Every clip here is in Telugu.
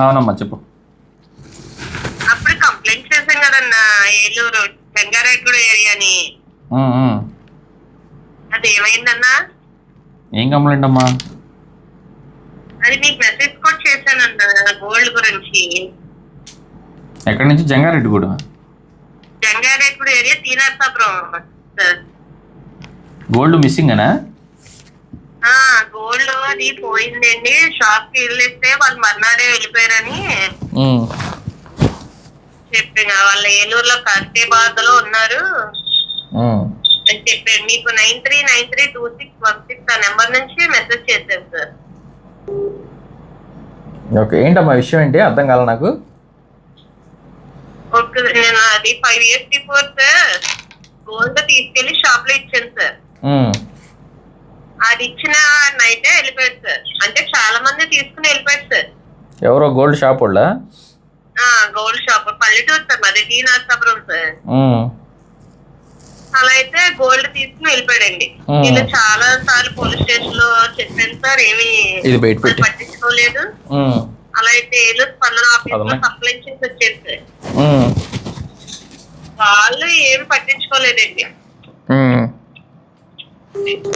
అవునమ్మా చెప్పు. అప్పుడు కంప్లైంట్ చేశాం కదన్నా ఏలూరు చెంగారెడ్డి ఏరియాని. అది ఏమైందన్నా ఏం కంప్లైంట్ అమ్మా? అది మీకు మెసేజ్ కూడా చేశానన్న గోల్డ్ గురించి. ఎక్కడి నుంచి? జంగారెడ్డి కూడా జంగారెడ్డి ఏరియా తీనర్సాపురం గోల్డ్ మిస్సింగ్ అనా అది పోయిందండి. షాప్కి వెళ్ళిస్తే వాళ్ళు మర్నాడే వెళ్ళిపోయారని చెప్పిన వాళ్ళ ఏలూరులో కర్తేబాద్లో ఉన్నారు. అని చెప్పారు. మీకు nine three nine three two six one six ఆ నెంబర్ నుంచి మెసేజ్ చేశాను సార్. ఓకే. ఏంటమ్మా విషయం ఏంటి? అర్థం కాల నాకు? ఓకే. నేను అది five years before sir. Gold తీసుకెళ్ళి షాప్లో ఇచ్చాను సార్. అది ఇచ్చిన నైటే వెళ్ళిపోయాడు సార్. అంటే చాలా మంది తీసుకుని వెళ్ళిపోయాడు సార్. ఎవరో గోల్డ్ షాప్ వాళ్ళ? ఆ గోల్డ్ షాప్ పల్లెటూరు సార్ మాది టీ నరసాపురం సార్. అలా అయితే గోల్డ్ తీసుకుని వెళ్ళిపోయాడండి. వీళ్ళు చాలా సార్లు పోలీస్ స్టేషన్లో చెప్పాను సార్ ఏమి. పట్టించుకోలేదు. అలా అయితే ఏలూరు స్పందన ఆఫీస్లో. కంప్లైంట్ చేసి వచ్చారు సార్. వాళ్ళు ఏమి పట్టించుకోలేదండి. మీకు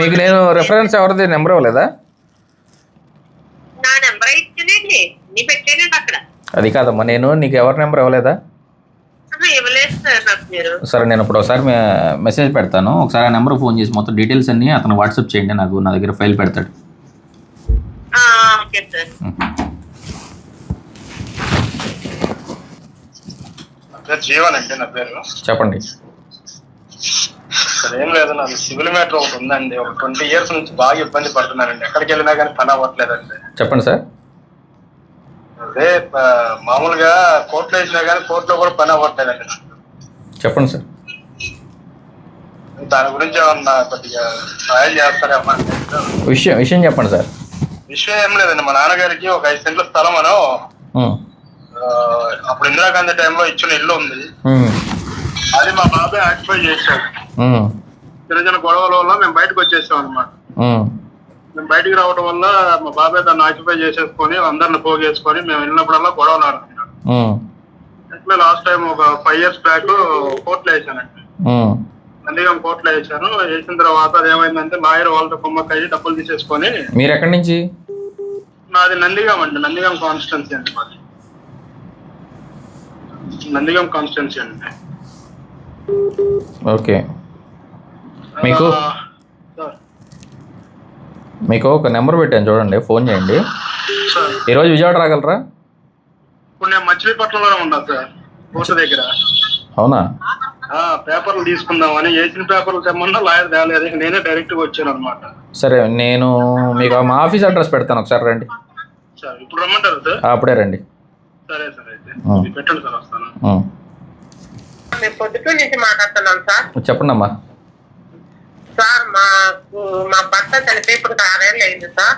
మీకు నేను రెఫరెన్స్ ఎవరిది? నెంబర్ ఇవ్వలేదా? నా నెంబర్ ఇచ్చానండి. నీ పెట్టానండి అక్కడ. అది కాదమ్మా నేను నీకు ఎవరి నెంబర్ ఇవ్వలేదా? సార్ నేను ఇప్పుడు ఒకసారి మెసేజ్ పెడతాను. ఒకసారి ఆ నెంబర్ ఫోన్ చేసి మొత్తం డీటెయిల్స్ అన్ని అతను వాట్సాప్ చేయండి నాకు నా దగ్గర ఫైల్ పెడతాడు. ఆ, ఓకే సార్ ఏం లేదు నాకు సివిల్ మ్యాటర్ ఒకటి ఉందండి. ఒక ట్వంటీ ఇయర్స్ నుంచి బాగా ఇబ్బంది పడుతున్నానండి. ఎక్కడికి వెళ్ళినా కానీ పని అవ్వట్లేదండి. చెప్పండి సార్. అదే మామూలుగా కోర్టులో వేసినా కానీ కోర్టులో కూడా పని అవ్వట్లేదండి. చెప్పండి సార్. దాని గురించి ఏమన్నా కొద్దిగా సహాయం చేస్తారేమో విషయం విషయం చెప్పండి సార్. విషయం ఏం లేదండి. మా నాన్నగారికి ఒక ఐదు సెంట్ల స్థలం అను అప్పుడు ఇందిరాగాంధీ టైంలో ఇచ్చిన ఇల్లు ఉంది. అది మా బాబాయ్ ఆక్యుపై చేశాడు. చిన్న చిన్న గొడవల వల్ల మేము బయటకు వచ్చేసాం అనమాట మేము. బయటికి రావడం వల్ల మా బాబాయ్ దాన్ని ఆక్యుపై చేసేసుకొని అందరిని పోగేసుకొని మేము వెళ్ళినప్పుడల్లా గొడవలు ఆడుతున్నాం ఉమ్, అట్లా లాస్ట్ టైం ఒక ఫైవ్ ఇయర్స్ బ్యాక్ కోర్టులో వేసానండి నందిగం కోర్టులో వేసాను వేసిన తర్వాత అది ఏమైందంటే లాయర్ వాళ్ళతో కుమ్మక్కయ్యి డబ్బులు తీసేసుకొని మీరు ఎక్కడి నుంచి? నాది నందిగం అండి. నందిగం కాన్స్టిట్యున్సీ అండి మాది. నందిగం కాన్స్టిట్యున్సీ అండి. ఓకే. మీకు? మీకు ఒక నెంబర్ పెట్టాను చూడండి ఫోన్ చేయండి. ఈరోజు విజయవాడ రాగలరా? ఇప్పుడు నేను మచిలీపట్నంలోనే ఉన్నా సార్ దగ్గర. అవునా? పేపర్లు తీసుకుందామని వేసిన పేపర్లు తెమ్మన్నా లాయర్ తేలేదు నేనే డైరెక్ట్గా వచ్చాను అనమాట సరే నేను మీకు మా ఆఫీస్ అడ్రస్ పెడతాను ఒకసారి రండి. సార్ ఇప్పుడు రమ్మంటారు సార్? అప్పుడే రండి. సరే సార్ అయితే పెట్టండి సార్ వస్తాను. మేము పొద్దుటూరు నుంచి మాట్లాడుతున్నాం సార్. చెప్పండి అమ్మా సార్ మాకు మా భర్త చనిపోయి ఇప్పుడు ఆరేళ్ళు అయింది సార్.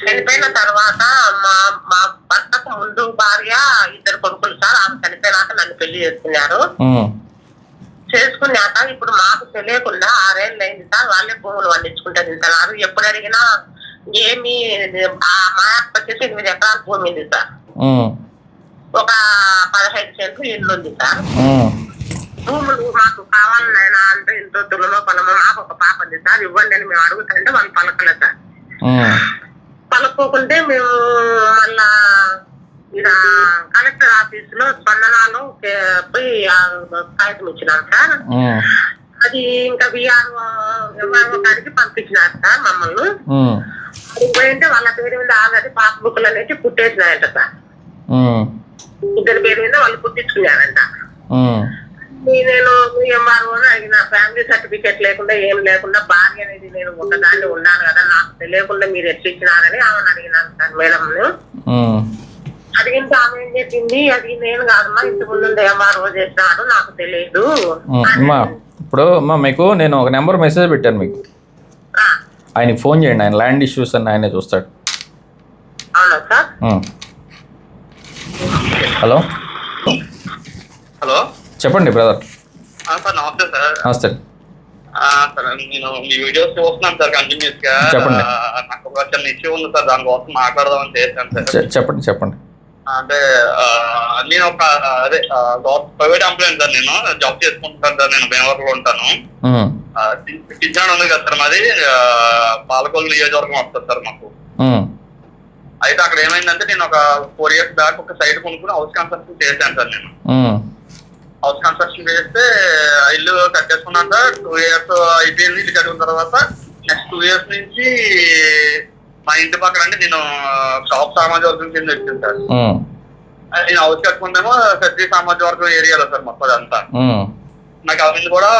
చనిపోయిన తర్వాత మా మా భర్తకు ముందు భార్య ఇద్దరు కొడుకులు సార్ ఆమె చనిపోయినాక నన్ను పెళ్ళి చేసుకున్నారు. చేసుకున్నాక ఇప్పుడు మాకు తెలియకుండా ఆరేళ్ళు అయింది సార్ వాళ్ళే భూములు పండించుకుంటే తింటున్నారు ఎప్పుడు అడిగినా ఏమి మా వచ్చేసి ఎనిమిది ఎకరాల భూమి ఉంది సార్. ఒక పదహైదు సెంట్లు ఇల్లు ఉంది సార్. భూములు మాకు కావాలి నాయనా అంటే ఇంత తులలో పొలము. మాకు ఒక పాప ఉంది సార్. ఇవ్వండి అని మేము అడుగుతుంటే వాళ్ళు పలకలేదు సార్. పలుకోకుంటే మేము మళ్ళా ఇక్కడ కలెక్టర్ ఆఫీస్లో స్పందనాలు పోయి కాగితం ఇచ్చినాం సార్. అది ఇంకా విఆర్ఓ ఎంఆర్ఓ కాడికి పంపించినారు సార్ మమ్మల్ని. అది పోయింటే వాళ్ళ పేరు మీద ఆల్రెడీ పాస్ బుక్లు అనేవి పుట్టేసినాయంట సార్. ఇద్దరి పేరు మీద వాళ్ళు పుట్టించుకున్నారంట. నేను ఎంఆర్ఓ అడిగిన ఫ్యామిలీ సర్టిఫికేట్ లేకుండా ఏం లేకుండా భార్య అనేది నేను ఒకదాన్ని ఉన్నాను కదా నాకు తెలియకుండా మీరు ఎట్లా ఇచ్చినారని ఆమెను అడిగినాను సార్ మేడం. అడిగితే ఆమె ఏం చెప్పింది? అది నేను కాదమ్మా ఇంటి ముందు ఎంఆర్ఓ చేసినాడు నాకు తెలియదు. ఇప్పుడు అమ్మా మీకు నేను ఒక నెంబర్ మెసేజ్ పెట్టాను మీకు. ఆయనకి ఫోన్ చేయండి ఆయన ల్యాండ్ ఇష్యూస్ అని ఆయనే చూస్తాడు. అవునా సార్. హలో? హలో? చెప్పండి బ్రదర్ సార్ నమస్తే సార్. నమస్తే. సరే నేను మీ వీడియోస్ చూస్తున్నాను సార్ కంటిన్యూస్గా చెప్పండి. నాకు ఒక చిన్న ఇష్యూ ఉంది సార్ దానికోసం మాట్లాడదామని చేశాను సార్. చెప్పండి చెప్పండి. అంటే నేను ఒక అదే ప్రైవేట్ ఎంప్లాయీ సార్ నేను జాబ్ చేసుకుంటాను సార్ నేను బెంగళూరులో ఉంటాను. ఉమ్, కిచెన్ ఉంది కదా సార్ మాది. పాలకొల్లు నియోజకవర్గం వస్తుంది సార్ మాకు. అయితే అక్కడ ఏమైందంటే నేను ఒక ఫోర్ ఇయర్స్ బ్యాక్ ఒక సైట్ కొనుక్కుని హౌస్ కన్స్ట్రక్షన్ చేశాను సార్ నేను. హౌస్ కన్స్ట్రక్షన్ చేస్తే ఇల్లు కట్టేసుకున్నాక టూ ఇయర్స్ అయిపోయింది ఇల్లు కట్టుకున్న తర్వాత. నెక్స్ట్ టూ ఇయర్స్ నుంచి మా ఇంటి పక్కన అంటే నేను షాప్ సామాజిక వర్గం కింద వచ్చింది సార్. నేను హౌస్ కట్టుకుంటేమో సత్య సామాజిక వర్గం ఏరియాలో సార్ మొత్తం ఉమ్, నాకు అవింది కూడా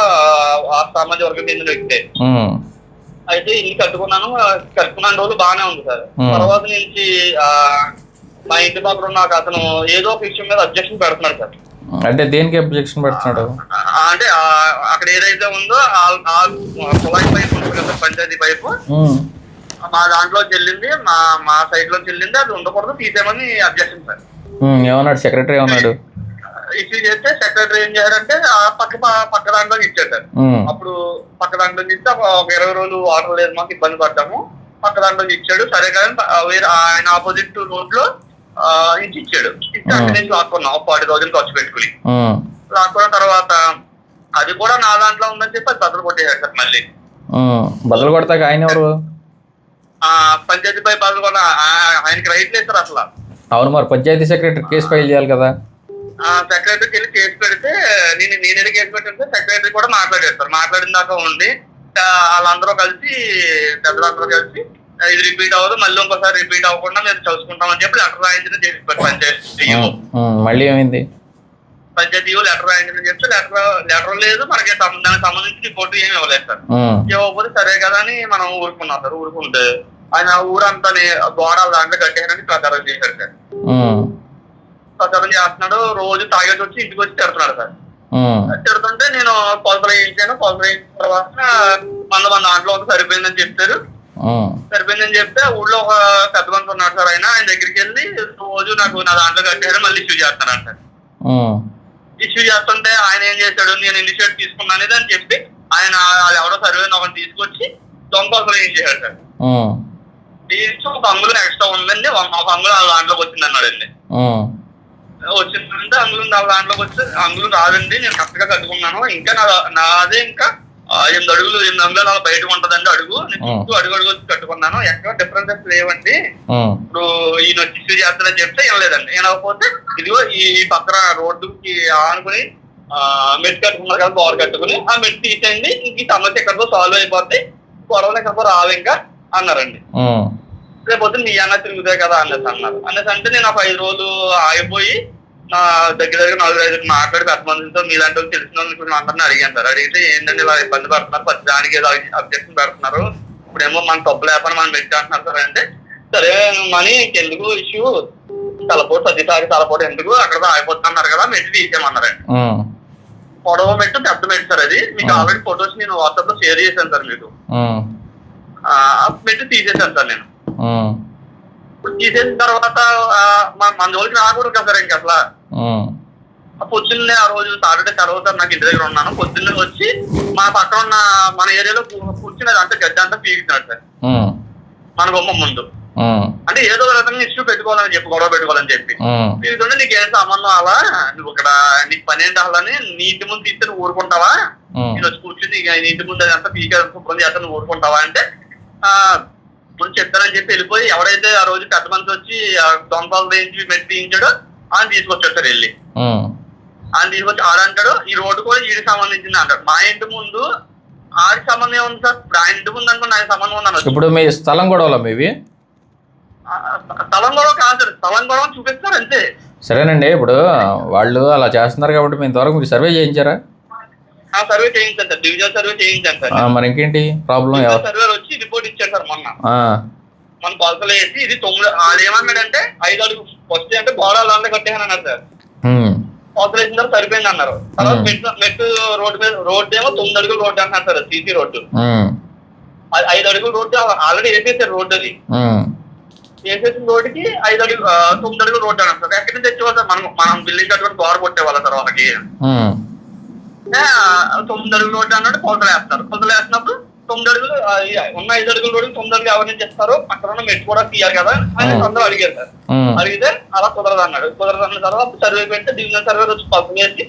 ఆ సామాజిక వర్గం కింద వ్యక్తే అయితే ఇల్లు కట్టుకున్నాను. కట్టుకున్న రోజులు బాగానే ఉంది సార్. తర్వాత నుంచి మా ఇంటి పక్కన ఉన్న ఒక అతను ఏదో ఒక విషయం మీద అబ్జెక్షన్ పెడుతున్నాడు సార్. అంటే దేనికి అబ్జెక్షన్ పెడుతున్నాడు? అంటే అక్కడ ఏదైతే ఉందో కుళాయి పైపు ఉంటుంది కదా పంచాయతీ పైపు మా దాంట్లో చెల్లింది మా మా సైడ్లో చెల్లింది అది ఉండకూడదు తీసేయమని అబ్జెక్షన్ సార్. ఏమన్నాడు? సెక్రటరీ ఏమన్నాడు? ఇష్యూ చేస్తే సెక్రటరీ ఏం చేశాడంటే ఆ పక్క పక్క దాంట్లో ఇచ్చాడు అప్పుడు పక్క దాంట్లో ఇస్తే ఒక ఇరవై రోజులు వాటర్ లేదు మాకు ఇబ్బంది పడ్డాము. పక్క దాంట్లో ఇచ్చాడు. సరే కానీ వేరే ఆయన ఆపోజిట్ రోడ్లో ఆ, ఇంచి ఇచ్చాడు. ఇస్తే అక్కడి నుంచి లాక్కున్నాం ఒక ఫార్టీ థౌసండ్ ఖర్చు పెట్టుకుని. లాక్కున్న తర్వాత అది కూడా నా దాంట్లో ఉందని చెప్పి అది బదులు కొట్టేశాడు సార్ మళ్ళీ. బదులు కొడతాక ఆయన ఎవరు? ఆ పంచాయతీ పై బదులు కూడా ఆయనకి రైట్ లేదు సార్ అసలు. అవును మరి పంచాయతీ సెక్రటరీ కేసు ఫైల్ చేయాలి కదా. సెక్రటరీకి వెళ్ళి కేసు పెడితే నేను నేను వెళ్ళి కేసు పెట్టితే సెక్రటరీ కూడా మాట్లాడారు సార్ మాట్లాడిన దాకా ఆ, వాళ్ళందరూ కలిసి పెద్దలందరూ కలిసి ఇది రిపీట్ అవ్వదు మళ్ళీ ఇంకోసారి రిపీట్ అవ్వకుండా మేము చదువుకుంటామని చెప్పి లెటర్ రాయించడం చేసి పంచాయతీ మళ్ళీ ఏమైంది? పంచాయతీ లెటర్ రాయించడం చెప్తే లెటర్ లెటర్ లేదు మనకి దానికి సంబంధించి రిపోర్ట్ ఏమి ఇవ్వలేదు సార్. ఇవ్వకపోతే సరే కదా అని మనం ఊరుకున్నాం సార్ ఊరుకుంటే. ఆయన ఊరంతా గోడల దాంట్లో కట్టేయడానికి ప్రచారం చేశాడు సార్. ప్రచారం చేస్తున్నాడు రోజు తాగేసి వచ్చి ఇంటికి వచ్చి తిడుతున్నాడు సార్. తిడుతుంటే నేను కొలతలు వేయించాను కొలతలు వేయించిన తర్వాత వంద మంది దాంట్లో ఒక సరిపోయిందని చెప్తారు సరిపోయిందని చెప్తే ఊళ్ళో ఒక పెద్ద మనిషి ఉన్నాడు సార్ ఆయన ఆయన దగ్గరికి వెళ్ళి రోజు నాకు నా దాంట్లో కట్టారు మళ్ళీ ఇష్యూ చేస్తాను సార్. ఇష్యూ చేస్తుంటే ఆయన ఏం చేశాడు నేను ఇనిషియేట్ తీసుకున్నాను అని చెప్పి ఆయన వాళ్ళు ఎవరో సర్వే ఒకటి తీసుకొచ్చి దొంగ కొలతలు వేయించాడు సార్. ఉమ్, తీసి ఒక అంగుళం ఎక్స్ట్రా ఉందండి ఒక అంగుళం ఆ దాంట్లోకి వచ్చింది అన్నాడండి వచ్చిందంటే అంగుళం నా దాంట్లోకి వచ్చి అంగుళం రాదండి నేను కరెక్ట్గా కట్టుకున్నాను. ఇంకా నా నాదే ఇంకా ఎనిమిది అడుగులు ఎనిమిది అంగుళాలు అలా బయటకు ఉంటదండి అడుగు. నేను చుట్టూ అడుగు అడుగు వచ్చి కట్టుకున్నాను. ఎక్కడ డిఫరెన్సెస్ లేవండి. ఇప్పుడు ఈయన వచ్చి ఇష్యూ చేస్తానని చెప్తే వినలేదండి. వినకపోతే ఇదిగో ఈ పక్కన రోడ్డుకి ఆనుకుని ఆ, మెట్ కట్టుకున్నారు కదా బోర్ కట్టుకుని ఆ మెట్ తీసేయండి. ఇంక ఈ సమస్య ఎక్కడికో సాల్వ్ అయిపోతే గొడవలు ఎక్కడికో రావు ఇంకా అన్నారండి. ఉమ్, రేపు పొద్దున్న నీ అన్న తిరుగుతాయి కదా అనేసి అన్నారు. అనేసి అంటే నేను ఒక ఐదు రోజులు ఆగిపోయి నా దగ్గర దగ్గర నలుగురు ఐదు మాట్లాడి పెద్ద మందితో మీలాంటి వాళ్ళు తెలిసిన వాళ్ళు కొంచెం అందరిని అడిగాను సార్. అడిగితే ఏంటంటే ఇలా ఇబ్బంది పడుతున్నారు ప్రతి దానికి ఏదో అబ్జెక్షన్ పెడుతున్నారు. ఇప్పుడేమో మన తప్పు లేపని మనం పెట్టేస్తున్నారు సార్ అంటే సరే మనీ ఇంకెందుకు ఇష్యూ? తలపోటు సతీసారి తలపోటు ఎందుకు? అక్కడ ఆగిపోతున్నారు కదా మెట్టి తీసేయమన్నారండి. పొడవ మెట్టు పెద్ద మెట్టు సార్ అది. మీకు ఆల్రెడీ ఫొటోస్ నేను వాట్సాప్లో షేర్ చేశాను సార్ మీకు. మెట్టు తీసేశాను సార్ నేను. తీసేసిన తర్వాత మన జోలికి రాకూడదు కదా సార్ ఇంక అసలు పొద్దున్నే ఆ రోజు సాటర్డే సెలవు సార్ నాకు ఇంటి దగ్గర ఉన్నాను. పొద్దున్నే వచ్చి మా పక్కన ఉన్న మన ఏరియాలో కూ- కూర్చునేది అంతా గడ్డి అంతా పీకుతున్నాడు సార్. మన బొమ్మ ముందు. అంటే ఏదో రకంగా ఇష్యూ పెట్టుకోవాలని చెప్పి గొడవ పెట్టుకోవాలని చెప్పి. ఉమ్, పీకుతుంటే నీకు ఏం సంబంధం అలా నువ్వు ఇక్కడ నీకు పని ఏంటి అని నీ ఇంటి ముందు తీస్తే నువ్వు ఊరుకుంటావా? నేను వచ్చి కూర్చుని ఇక నీ ఇంటి ముందు అదంతా పీకే శుభ్రం చేస్తా నువ్వు ఊరుకుంటావా అంటే ఆ ముందు చెప్తానని చెప్పి వెళ్ళిపోయి ఎవరైతే ఆ రోజు పెద్ద మనిషి వచ్చి ఆ దొంగలు వేయించి తీయించాడో ఆయన తీసుకొచ్చాడు సార్ వెళ్ళి. ఆయన తీసుకొచ్చి ఆడంటాడు ఈ రోడ్డు కూడా ఈడికి సంబంధించింది అంటాడు. మా ఇంటి ముందు ఆడికి సంబంధం ఏముంది సార్? ఇప్పుడు ఆయన ఇంటి ముందు అనుకుని ఆయన సంబంధం ఉంది. ఇప్పుడు మీ స్థలం గొడవలా మీవి? స్థలం గొడవ కాదు సార్. స్థలం గొడవ చూపిస్తారు అంతే. సరేనండి ఇప్పుడు వాళ్ళు అలా చేస్తున్నారు కాబట్టి మీ ఇంతవరకు మీరు సర్వే చేయించారా? ఆ సర్వే చేయించాను సార్. డివిజన్ సర్వే చేయించాను సార్. మరి ఇంకేంటి? ప్రాబ్లం సర్వే వచ్చి రిపోర్ట్ సార్ మొన్న. మన కొలతలు వేసి ఇది తొమ్మిది వాళ్ళు ఏమన్నాడంటే ఐదు అడుగు వస్తే అంటే గోడలు దాంట్లో కట్టేయని అన్నారు సార్. కొలతలు వేసిన తర్వాత సరిపోయింది అన్నారు. తర్వాత Hmm. మెట్టు రోడ్డు మీద రోడ్డు ఏమో తొమ్మిది అడుగులు రోడ్డు అంటున్నారు సార్ సీసీ రోడ్డు. ఐదు అడుగులు రోడ్డు ఆల్రెడీ వేసేసారు రోడ్డు అది. వేసేసిన రోడ్డుకి ఐదు అడుగు తొమ్మిది అడుగులు రోడ్డు అన్నారు సార్. ఎక్కడి నుంచి తెచ్చేవాళ్ళు సార్? మనం మనం బిల్డింగ్ కట్టుకొని గోడ కొట్టేవాళ్ళం సార్ వాళ్ళకి. తొమ్మిది అడుగులు రోడ్డు అన్నాడు కొలతలు వేస్తారు. కొలతలు వేసినప్పుడు తొమ్మిది అడుగులు ఉన్న ఐదు అడుగులు రోడ్డు తొమ్మిది అడుగులు ఎవరి నుంచి ఇస్తారు పక్కన ఉన్న మెట్టు కూడా తీయాలి కదా అని. అందరూ అడిగారు సార్. అడిగితే అలా కుదరదు అన్నాడు కుదరదు అన్న తర్వాత సర్వే పెడితే డివిజన్ సర్వే వచ్చి పంపు చేసి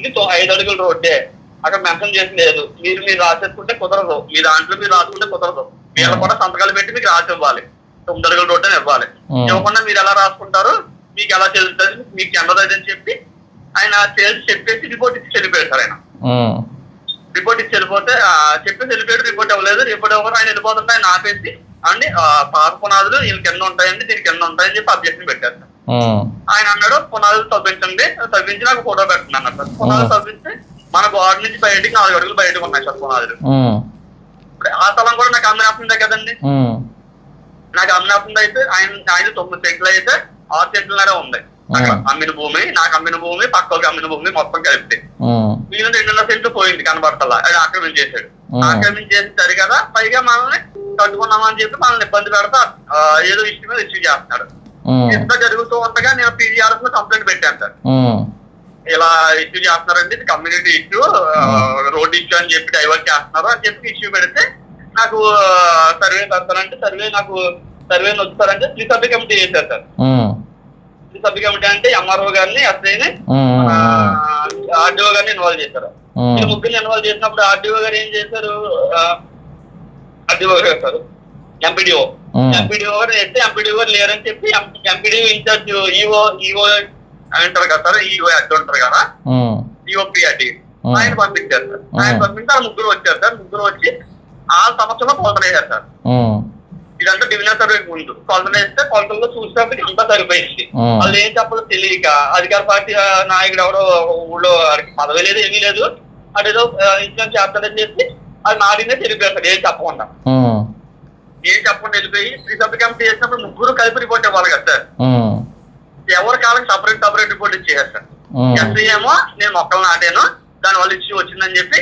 ఇది ఐదు అడుగుల రోడ్డే. అక్కడ మెన్షన్ చేసి లేదు. మీరు మీరు రాసేసుకుంటే కుదరదు. మీ దాంట్లో మీరు రాసుకుంటే కుదరదు. వీళ్ళు కూడా సంతకాలు పెట్టి మీకు రాసి ఇవ్వాలి. తొమ్మిది అడుగుల రోడ్డు ఇవ్వాలి. ఇవ్వకుండా మీరు ఎలా రాసుకుంటారు? మీకు ఎలా తెలుస్తుంది? మీకు ఎండదు అని చెప్పి ఆయన చెప్పేసి రిపోర్ట్ ఇచ్చి వెళ్ళిపోయాడు సార్ ఆయన. రిపోర్ట్ ఇచ్చి వెళ్ళిపోతే చెప్పేసి వెళ్ళిపోయాడు రిపోర్ట్ ఇవ్వలేదు రిపోర్ట్ ఇవ్వరు ఆయన వెళ్ళిపోతుంటే ఆయన ఆపేసి అండి పాత పునాదులు వీళ్ళకి ఎన్ని ఉంటాయండి దీనికి ఎన్ని ఉంటాయని చెప్పి అబ్జెక్షన్ పెట్టారు ఆయన అన్నాడు పునాదులు తవ్వించండి తవ్వించి నాకు ఫోటో పెట్టండి అన్నారు సార్. పునాదులు తవ్వించి మన గోడ నుంచి బయటికి నాలుగు అడుగులు బయటకు ఉన్నాయి సార్ పునాదులు. ఆ. స్థలం కూడా నాకు అమ్మినప్పుడు కదండి. నాకు అమ్మినప్పుడు అయితే ఆయన ఆయన తొమ్మిది సెంట్లు అయితే ఆరు సెంట్లనే ఉంది. అమ్మిన భూమి నాకు అమ్మిన భూమి పక్కకి అమ్మిన భూమి మొత్తం కలిపి మిగిలిన రెండున్నర సెంట్లు పోయింది కనబడతలా. అది ఆక్రమించేశాడు. ఆక్రమించేసారు కదా పైగా మనల్ని కట్టుకున్నామని చెప్పి మనల్ని ఇబ్బంది పెడతా ఏదో ఇష్యూ మీద ఇష్యూ చేస్తున్నాడు. ఇంత జరుగుతూ ఉండగా నేను పీజీఆర్ఎస్లో కంప్లైంట్ పెట్టాను సార్. ఇలా ఇష్యూ చేస్తున్నారండి ఇది కమ్యూనిటీ ఇష్యూ రోడ్ ఇష్యూ అని చెప్పి డైవర్ట్ చేస్తున్నారు అని చెప్పి ఇష్యూ పెడితే నాకు సర్వే పెడతారంటే సర్వే నాకు సర్వే వస్తారంటే త్రీ సభ్య కమిటీ చేశారు సార్. ఉమ్, త్రీ సభ్య కమిటీ అంటే ఎంఆర్ఓ గారిని ఎస్ఐని ఆర్డీఓ గారిని ఇన్వాల్వ్ చేశారు. ముగ్గురిని ఇన్వాల్వ్ చేసినప్పుడు ఆర్డీఓ గారు ఏం చేశారు? ఆర్డీఓ గారు ఎంపీడీఓ. ఎంపీడీఓ గారు అయితే ఎంపీడీఓ గారు లేరని చెప్పి ఎంపీడీఓ ఇన్ఛార్జ్ ఈఓ ఈఓ అంటారు కదా సార్ ఈఓ అడ్డు ఉంటారు కదా? ఉమ్, ఈఓపీ అడ్డి Hmm. ఆయన పంపించారు సార్. ఆయన ఆ. ముగ్గురు వచ్చారు సార్. ముగ్గురు వచ్చి ఆ సంవత్సరంలో వేశారు సార్. ఇదంతా డివిజన్ సర్వే ముందు. కొలతలు వేస్తే కొలతల్లో చూసినప్పటికి అంతా సరిపోయింది. వాళ్ళు ఏం చెప్పాలో తెలియక అధికార పార్టీ నాయకుడు ఎవరో ఊళ్ళో పదవి లేదు ఏమీ లేదు. అదేదో ఇన్సూరెన్స్ చేస్తాడని చెప్పి అది నాడినే తెలిపేస్తారు ఏం చెప్పకుండా. ఏం చెప్పకుండా వెళ్ళిపోయి సభ్య కమిటీ చేసినప్పుడు ముగ్గురు కలిపి రిపోర్ట్ ఇవ్వాలి కదా సార్. ఎవరి కాలం సపరేట్ సపరేట్ రిపోర్ట్ ఉమ్, ఎస్ఐ ఏమో నేను మొక్కలు నాటాను దాని వల్ల ఇష్యూ వచ్చిందని చెప్పి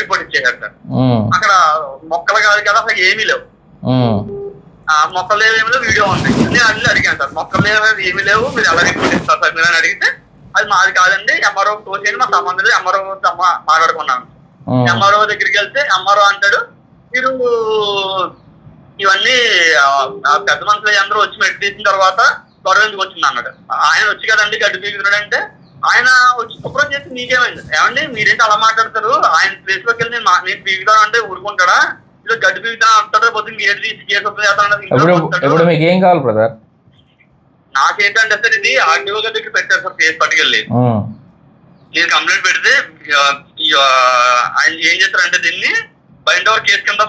రిపోర్ట్ ఇచ్చేసారు సార్ అక్కడ మొక్కలు కాదు కదా అసలు ఏమీ లేవు. మొక్కలు ఏమీ లేవు వీడియో ఉంది. నేను అన్ని అడిగాను సార్. మొక్కలు లేవు ఏమీ లేవు మీరు ఎలా ఇస్తారు సార్? మీరు అని అడిగితే అది మాది కాదండి ఎంఆర్ఓ తోసేయండి మా సంబంధం లేదు ఎంఆర్ఓ మాట్లాడుకున్నాను. ఎంఆర్ఓ దగ్గరికి వెళ్తే ఎంఆర్ఓ అంటాడు మీరు ఇవన్నీ పెద్ద మనుషులు అందరూ వచ్చి మెట్ తీసిన తర్వాత గొడవ ఎందుకు వచ్చింది? అన్నాడు. ఆయన వచ్చి కదండి గడ్డి పీకుతున్నాడు అంటే ఆయన వచ్చి శుభ్రం చేసి మీకేమైంది? ఏమండి మీరేంటి అలా మాట్లాడతారు? ఆయన ప్లేస్లోకి వెళ్ళి నేను పీకుతాను అంటే ఊరుకుంటాడా? ఇప్పుడు ఇప్పుడు మీకు ఏం కావాలి బ్రదర్ నాకేంటంటే సార్ ఇది ఆర్టీఓ గారి దగ్గర పెట్టారు సార్ కేసు పట్టుకెళ్ళి. నేను కంప్లైంట్ పెడితే ఆయన ఏం చేస్తారంటే దీన్ని బైండ్ ఓవర్ కేసు కింద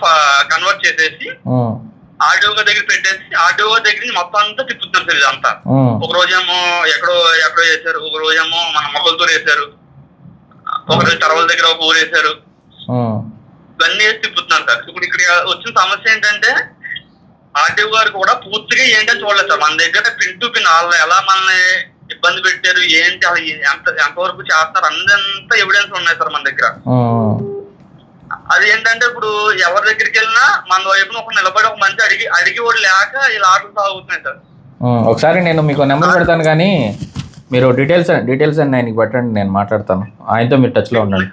కన్వర్ట్ చేసేసి ఆర్డీఓ గారి దగ్గర పెట్టేసి ఆర్డీఓ దగ్గర మొత్తం అంతా తిప్పుతున్నారు సార్ ఇదంతా. ఒక రోజేమో ఎక్కడో ఎక్కడో వేశారు ఒక రోజేమో మన మొగలతో వేశారు. ఒక రోజు టర్వల దగ్గర ఒక ఊరు వేశారు ఉమ్, ఇవన్నీ వేసి తిప్పుతున్నారు సార్. ఇప్పుడు ఇక్కడ వచ్చిన సమస్య ఏంటంటే ఆర్డీఓ గారు కూడా పూర్తిగా ఏంటని చూడలేదు సార్. మన దగ్గర పిన్ టు పిన్ వాళ్ళు ఎలా మనల్ని ఇబ్బంది పెట్టారు ఏంటి అసలు ఎంత ఎంతవరకు చేస్తున్నారు అందంతా ఎవిడెన్స్ ఉన్నాయి సార్ మన దగ్గర. అది ఏంటంటే ఇప్పుడు ఎవరి దగ్గరికి వెళ్ళినా మన వైపున ఒక నిలబడి ఒక మంచి అడిగి అడిగి వాడు లేక ఇలా ఆటలు సాగుతున్నాయి సార్. ఒకసారి నేను మీకు నెంబర్ పెడతాను కానీ మీరు డీటెయిల్స్ డీటెయిల్స్ అన్ని ఆయనకి పెట్టండి నేను మాట్లాడతాను. ఆయనతో మీరు టచ్లో ఉండండి.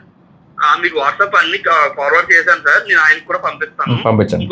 మీకు వాట్సాప్ అన్ని ఫార్వర్డ్ చేశాను సార్. నేను ఆయనకు కూడా పంపిస్తాను. పంపించండి.